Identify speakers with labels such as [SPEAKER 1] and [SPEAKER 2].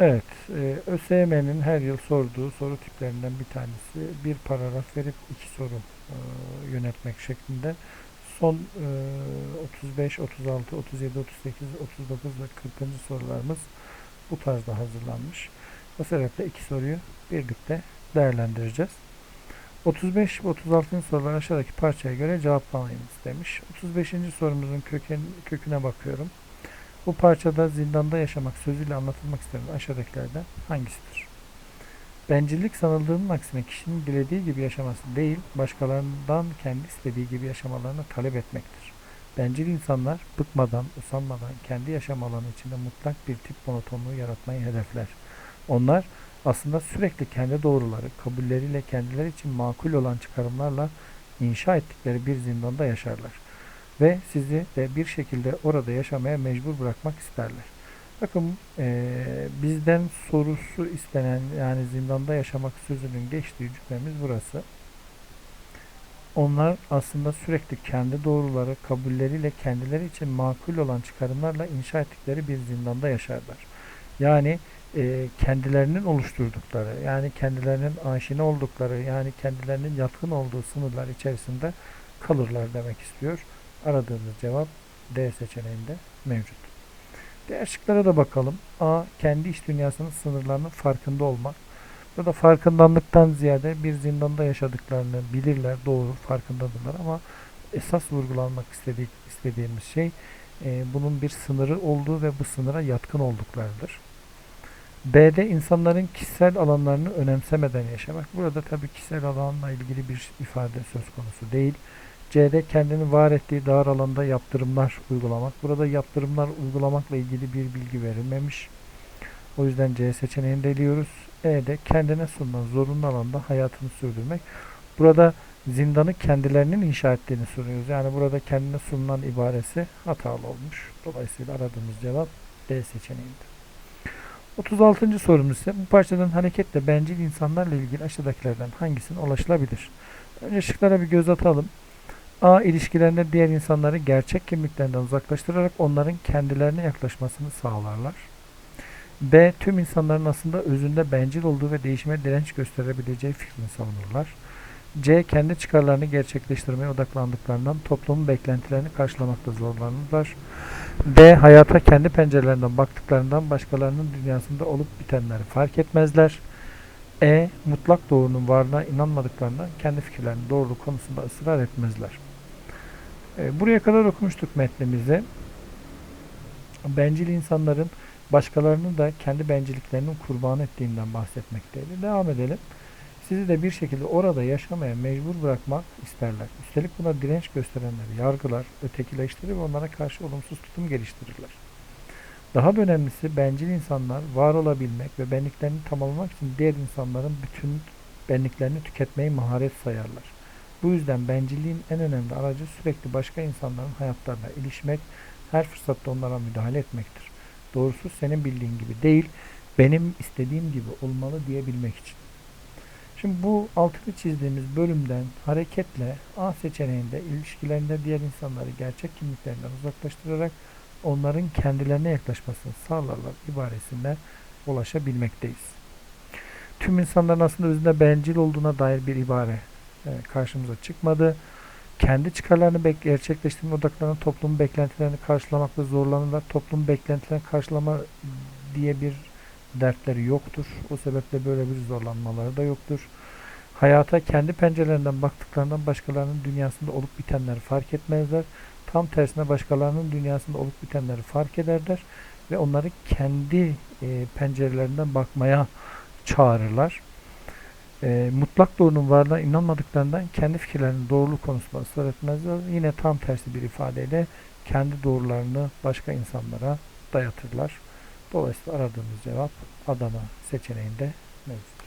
[SPEAKER 1] Evet, e, ÖSYM'nin her yıl sorduğu soru tiplerinden bir tanesi bir paragraf verip iki soru e, yönetmek şeklinde. Son e, 35, 36, 37, 38, 39 ve 40. sorularımız bu tarzda hazırlanmış. Bu sebeple iki soruyu birlikte değerlendireceğiz. 35 ve 36. sorular aşağıdaki parçaya göre cevaplamayınız demiş. 35. sorumuzun köken, köküne bakıyorum. Bu parçada zindanda yaşamak sözüyle anlatılmak istenen aşağıdakilerden hangisidir? Bencillik sanıldığının aksine kişinin dilediği gibi yaşaması değil, başkalarından kendi istediği gibi yaşamalarını talep etmektir. Bencil insanlar bıkmadan, usanmadan kendi yaşam alanı içinde mutlak bir tip monotonluğu yaratmayı hedefler. Onlar aslında sürekli kendi doğruları, kabulleriyle kendileri için makul olan çıkarımlarla inşa ettikleri bir zindanda yaşarlar ve sizi de bir şekilde orada yaşamaya mecbur bırakmak isterler. Bakın eee, bizden sorusu istenen yani zindanda yaşamak sözünün geçtiği cümlemiz burası. Onlar aslında sürekli kendi doğruları, kabulleriyle kendileri için makul olan çıkarımlarla inşa ettikleri bir zindanda yaşarlar. Yani eee, kendilerinin oluşturdukları, yani kendilerinin aşina oldukları, yani kendilerinin yatkın olduğu sınırlar içerisinde kalırlar demek istiyor. Aradığımız cevap D seçeneğinde mevcut. Diğer şıklara da bakalım. A. Kendi iç dünyasının sınırlarının farkında olmak. Burada farkındalıktan ziyade bir zindanda yaşadıklarını bilirler, doğru, farkındadırlar ama esas vurgulanmak istedik, istediğimiz şey e, bunun bir sınırı olduğu ve bu sınıra yatkın olduklarıdır. B'de insanların kişisel alanlarını önemsemeden yaşamak. Burada tabii kişisel alanla ilgili bir ifade söz konusu değil. C'de kendini var ettiği dar alanda yaptırımlar uygulamak. Burada yaptırımlar uygulamakla ilgili bir bilgi verilmemiş. O yüzden C seçeneğini de eliyoruz. E'de kendine sunulan zorunlu alanda hayatını sürdürmek. Burada zindanı kendilerinin inşa ettiğini soruyoruz. Yani burada kendine sunulan ibaresi hatalı olmuş. Dolayısıyla aradığımız cevap D seçeneğinde. 36. sorumuz ise bu parçadan hareketle bencil insanlarla ilgili aşağıdakilerden hangisine ulaşılabilir? Önce şıklara bir göz atalım. A. ilişkilerinde diğer insanları gerçek kimliklerinden uzaklaştırarak onların kendilerine yaklaşmasını sağlarlar. B. Tüm insanların aslında özünde bencil olduğu ve değişime direnç gösterebileceği fikrini savunurlar. C. Kendi çıkarlarını gerçekleştirmeye odaklandıklarından toplumun beklentilerini karşılamakta zorlanırlar. D. Hayata kendi pencerelerinden baktıklarından başkalarının dünyasında olup bitenleri fark etmezler. E. Mutlak doğrunun varlığına inanmadıklarından kendi fikirlerinin doğruluğu konusunda ısrar etmezler. E, buraya kadar okumuştuk metnimizi. Bencil insanların başkalarını da kendi bencilliklerinin kurban ettiğinden bahsetmekteydi. Devam edelim. Sizi de bir şekilde orada yaşamaya mecbur bırakmak isterler. Üstelik buna direnç gösterenleri yargılar, ötekileştirir ve onlara karşı olumsuz tutum geliştirirler. Daha da önemlisi bencil insanlar var olabilmek ve benliklerini tamamlamak için diğer insanların bütün benliklerini tüketmeyi maharet sayarlar. Bu yüzden bencilliğin en önemli aracı sürekli başka insanların hayatlarına ilişmek, her fırsatta onlara müdahale etmektir. Doğrusu senin bildiğin gibi değil, benim istediğim gibi olmalı diyebilmek için. Şimdi bu altını çizdiğimiz bölümden hareketle A seçeneğinde ilişkilerinde diğer insanları gerçek kimliklerinden uzaklaştırarak onların kendilerine yaklaşmasını sağlarlar ibaresine ulaşabilmekteyiz. Tüm insanların aslında özünde bencil olduğuna dair bir ibare karşımıza çıkmadı. Kendi çıkarlarını gerçekleştirme odaklanan toplumun beklentilerini karşılamakta zorlanırlar. Toplum beklentilerini karşılama diye bir dertleri yoktur. O sebeple böyle bir zorlanmaları da yoktur. Hayata kendi pencerelerinden baktıklarından başkalarının dünyasında olup bitenleri fark etmezler. Tam tersine başkalarının dünyasında olup bitenleri fark ederler ve onları kendi e, pencerelerinden bakmaya çağırırlar. E, mutlak doğrunun varlığına inanmadıklarından kendi fikirlerinin doğruluğu konusunda ısrar etmezler. Yine tam tersi bir ifadeyle kendi doğrularını başka insanlara dayatırlar. Dolayısıyla aradığımız cevap Adana seçeneğinde mevcut.